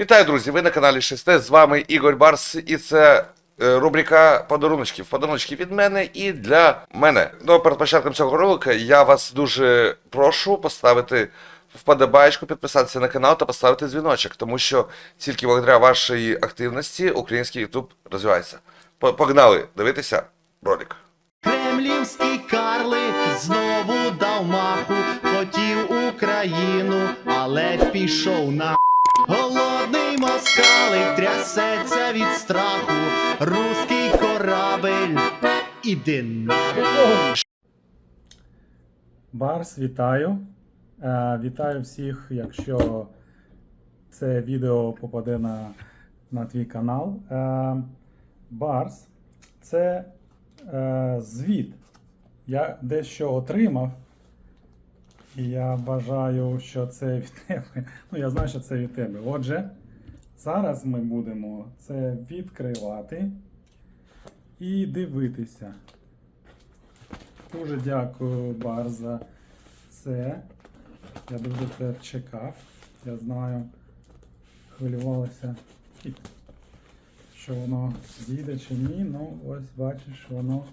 Вітаю, друзі! Ви на каналі 6Т, з вами Ігор Барс, і це е, рубрика подаруночків. Подаруночки від мене і для мене. Ну, перед початком цього ролика я вас дуже прошу поставити вподобайку, підписатися на канал та поставити дзвіночок, тому що тільки благодаря вашій активності український YouTube розвивається. Погнали дивитися ролик. Кремлівський карлик знову дав маху, хотів Україну, але пішов на голодний москалик трясеться від страху, руський корабель, іди. Барс, вітаю. Е, вітаю всіх, якщо це відео попаде на, на твій канал. Е, Барс, це е, звіт. Я дещо отримав. Я вважаю, що це від тебе. Ну, я знаю, що це від тебе. Отже, зараз ми будемо це відкривати і дивитися. Дуже дякую, Бар, за це. Я дуже це чекав. Я знаю, хвилювалася, що воно зійде чи ні. Ну, ось бачиш, воно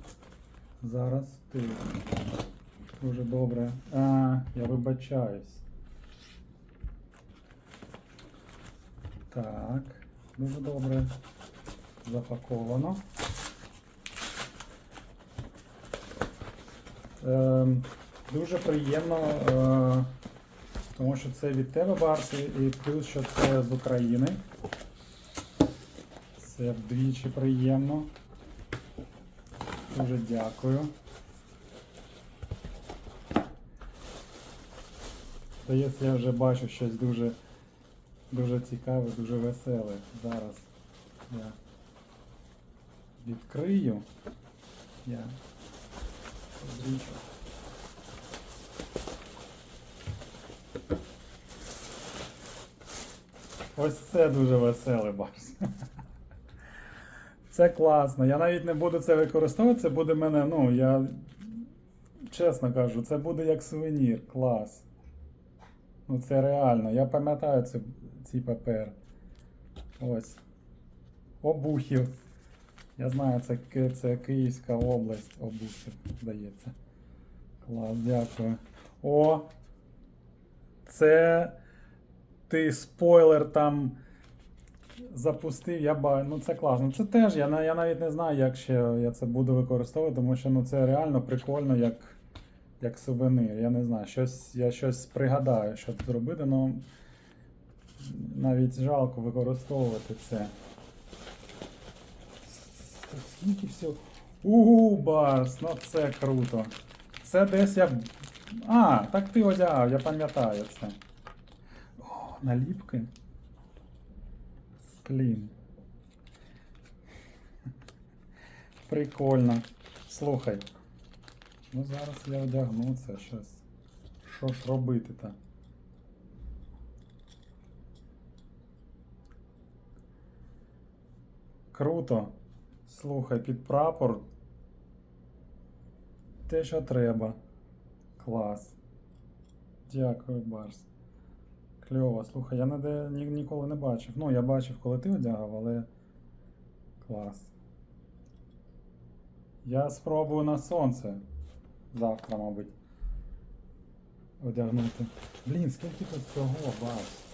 зараз ти. Дуже добре. А, я вибачаюсь. Так, дуже добре запаковано. Ем, дуже приємно, е, тому що це від тебе, Барс, і плюс, що це з України. Це вдвічі приємно. Дуже дякую. Здається, я вже бачу щось дуже, дуже цікаве, дуже веселе. Зараз я відкрию. Я Зрічу. Ось це дуже веселий барс. Це класно. Я навіть не буду це використовувати, це буде мене, ну, я чесно кажу, це буде як сувенір. Клас. Ну це реально. Я пам'ятаю ці, ці папер. Ось. Обухів. Я знаю, це, це Київська область обухів, здається. Клас, дякую. О! Це ти спойлер там запустив. Я ба... Ну це класно. Це теж, я, я навіть не знаю, як ще я це буду використовувати, тому що ну, це реально прикольно, як, як сувенир. Я не знаю, щось, я щось пригадаю, щоб зробити, але навіть жалко використовувати це. Скільки всього. Угу, Барс, ну це круто. Це десь я. А, так ти одягав, я пам'ятаю це. О, наліпки. Блін. Прикольно. Слухай. Ну зараз я одягну це щось. Що ж робити-то? Круто. Слухай, під прапор. Те, що треба. Клас. Дякую, Барс. Кльово. Слухай, я ніде ні, ніколи не бачив. Ну, я бачив, коли ти одягав, але. Клас. Я спробую на сонце. Завтра, мабуть. Одягнути. Блін, скільки тут всього, Барс.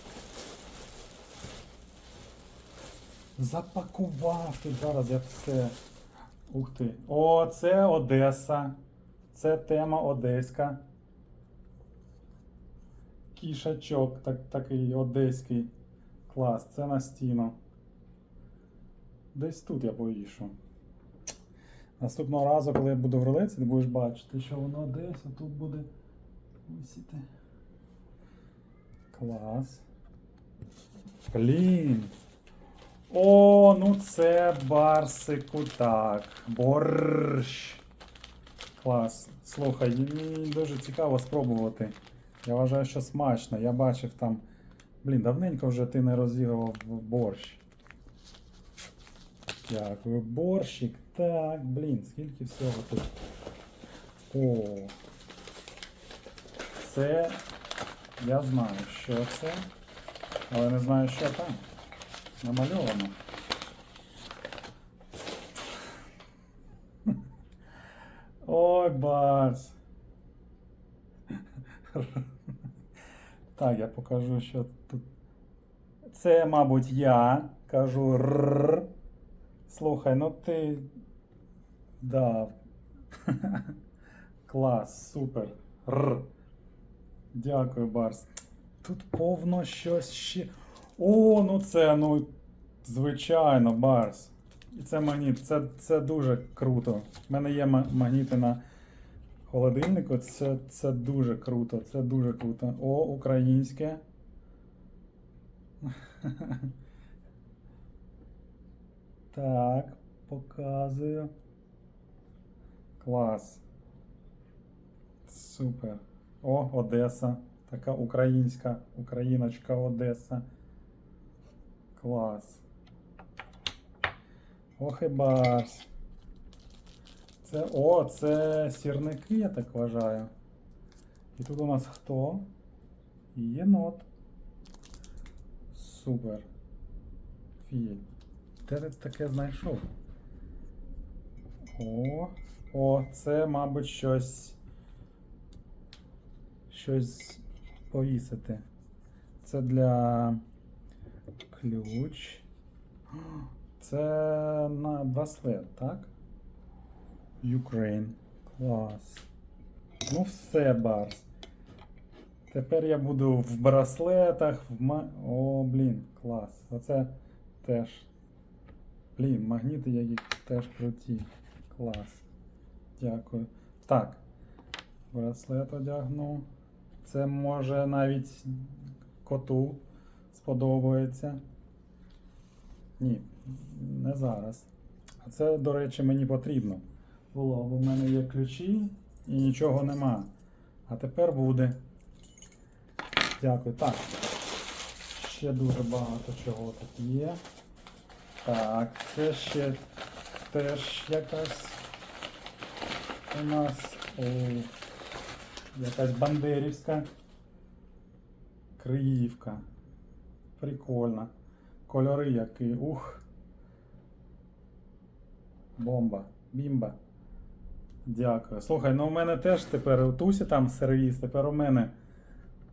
Запакував тут зараз я все. Ух ти. О, це Одеса. Це тема одеська. Кішачок, так, такий одеський. Клас, це на стіну. Десь тут я повішу. Наступного разу, коли я буду в рулеці, ти будеш бачити, що воно десь тут буде висіти. Клас. Блін. О, ну це барсику так. Борщ. Клас. Слухай, мені дуже цікаво спробувати. Я вважаю, що смачно. Я бачив там. Блін, давненько вже ти не розігрував борщ. Дякую. Борщик. Так, блін, скільки всього тут. О. Це. Я знаю, що це. Але не знаю, що там. намальовано. Ой, Барс. Так, я покажу, що тут. Це, мабуть, я кажу р. Слухай, ну ти. Да. Клас, супер. Р. Дякую, Барс. Тут повно щось ще. О, ну це, ну, звичайно, Барс. І це магніт, це, це дуже круто. У мене є магніти на холодильнику, це, це дуже круто, це дуже круто. О, українське. Так, показую. Клас. Супер. О, Одеса. Така українська, україночка Одеса. Клас. Ох і барс. Це, о, це сірники, я так вважаю. І тут у нас хто? Єнот. Супер. Фієть. Де ти таке знайшов? О, о, це, мабуть, щось. Щось повісити. Це для ключ. Це на браслет, так? Ukraine. Клас. Ну все, Барс. Тепер я буду в браслетах, в ма... О, блін, клас. Оце теж. Блін, магніти які теж круті. Клас. Дякую. Так. Браслет одягну. Це може навіть коту сподобається. Ні, не зараз. А це, до речі, мені потрібно. Було, бо в мене є ключі і нічого нема. А тепер буде. Дякую. Так. Ще дуже багато чого тут є. Так, це ще теж якась у нас о, якась бандерівська Криївка. Прикольно. Кольори які. Ух. Бомба. Бімба. Дякую. Слухай, ну у мене теж тепер у Тусі там сервіс, тепер у мене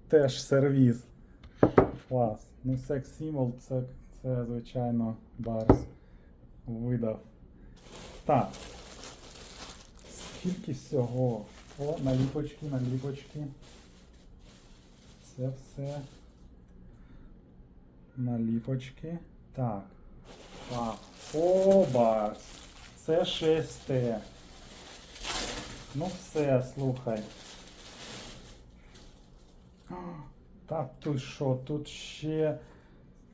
теж сервіс. Клас. Ну, секс символ це, це звичайно Барс видав. Так. Скільки всього? О, наліпочки, наліпочки. Це все. Наліпочки. Так. А. О, Барс. Це 6Т. Ну все, слухай. А, Та тут що, тут ще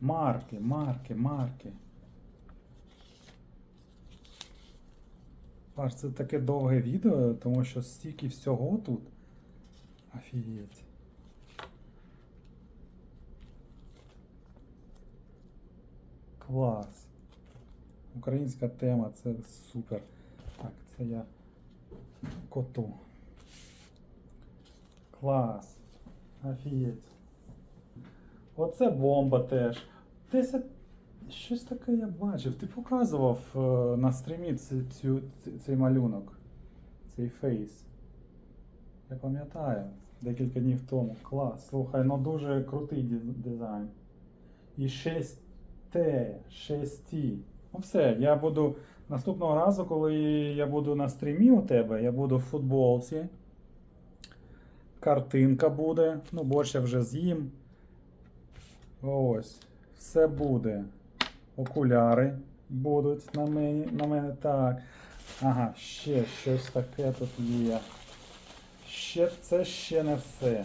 марки, марки, марки. Аж це таке довге відео, тому що стільки всього тут. Офігеть. Клас. Українська тема, це супер. Так, це я коту. Клас. Офігеть. Оце бомба теж. Десь щось таке я бачив. Ти показував е, на стрімі цю, цю, цей малюнок, цей фейс. Я пам'ятаю, декілька днів тому. Клас. Слухай, ну дуже крутий дизайн. І 6T, 6T. Ну все, я буду наступного разу, коли я буду на стрімі у тебе, я буду в футболці. Картинка буде. Ну, борщ я вже з'їм. Ось. Все буде. Окуляри будуть на мені, на мене. Так. Ага, ще щось таке тут є. Ще це ще не все.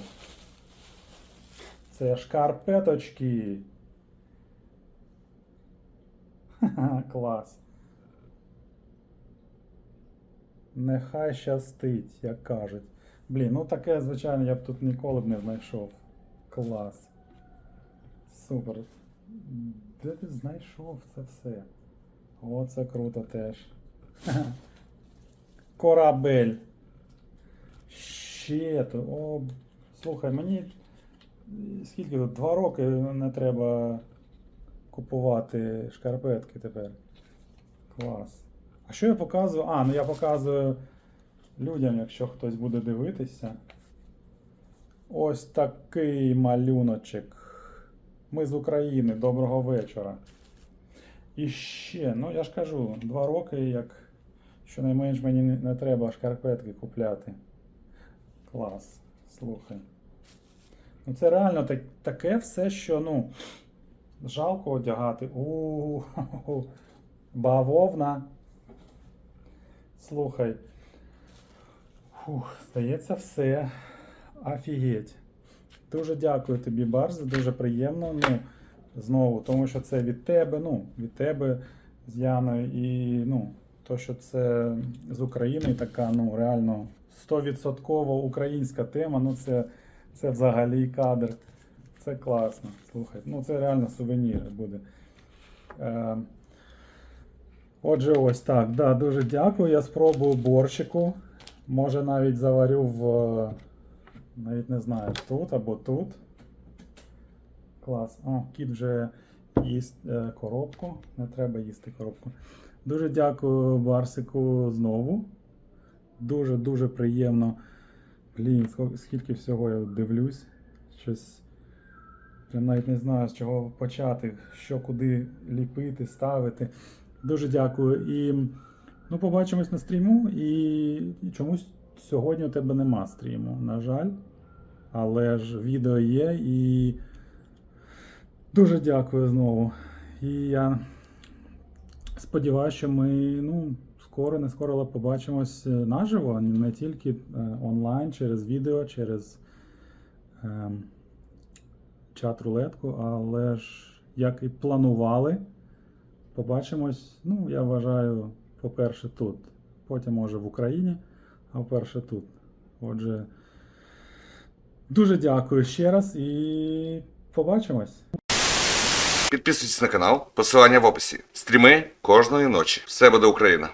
Це шкарпеточки. Ха-ха, клас. Нехай щастить, як кажуть. Блін, ну таке, звичайно, я б тут ніколи б не знайшов. Клас. Супер. Де ти знайшов це все? О, це круто теж. Корабель. Ще то. О, слухай, мені. Скільки тут? Два роки не треба купувати шкарпетки тепер. Клас. А що я показую? А, ну я показую людям, якщо хтось буде дивитися. Ось такий малюночок. Ми з України. Доброго вечора. І ще, ну я ж кажу, два роки, як щонайменш мені не, треба шкарпетки купляти. Клас. Слухай. Ну це реально так, таке все, що ну, жалко одягати. У бавовна. Слухай. Фух, здається, все. Офігеть. Дуже дякую тобі, Барс, дуже приємно. Ну, знову, тому що це від тебе, ну, від тебе з Яною, і ну, то, що це з України така, ну, реально 100% українська тема, ну це, це взагалі кадр. Це класно. Слухай, ну це реально сувенір буде. Е, Отже, ось так. Да, дуже дякую. Я спробую борщику. Може навіть заварю в. Навіть не знаю, тут або тут. Клас. О, кіт вже їсть е, коробку. Не треба їсти коробку. Дуже дякую Барсику знову. Дуже-дуже приємно. Блін, скільки всього я дивлюсь. Щось. Я навіть не знаю, з чого почати, що куди ліпити, ставити. Дуже дякую. І ну, побачимось на стріму. І, і чомусь сьогодні у тебе нема стріму, на жаль. Але ж відео є і дуже дякую знову. І я сподіваюся, що ми ну, скоро, не скоро, але побачимось е, наживо, не тільки е, онлайн, через відео, через ем, чат-рулетку, але ж як і планували. Побачимось, ну, я вважаю, по-перше, тут. Потім, може, в Україні, а вперше тут. Отже, дуже дякую ще раз і побачимось. Підписуйтесь на канал, посилання в описі. Стріми кожної ночі. Все буде Україна.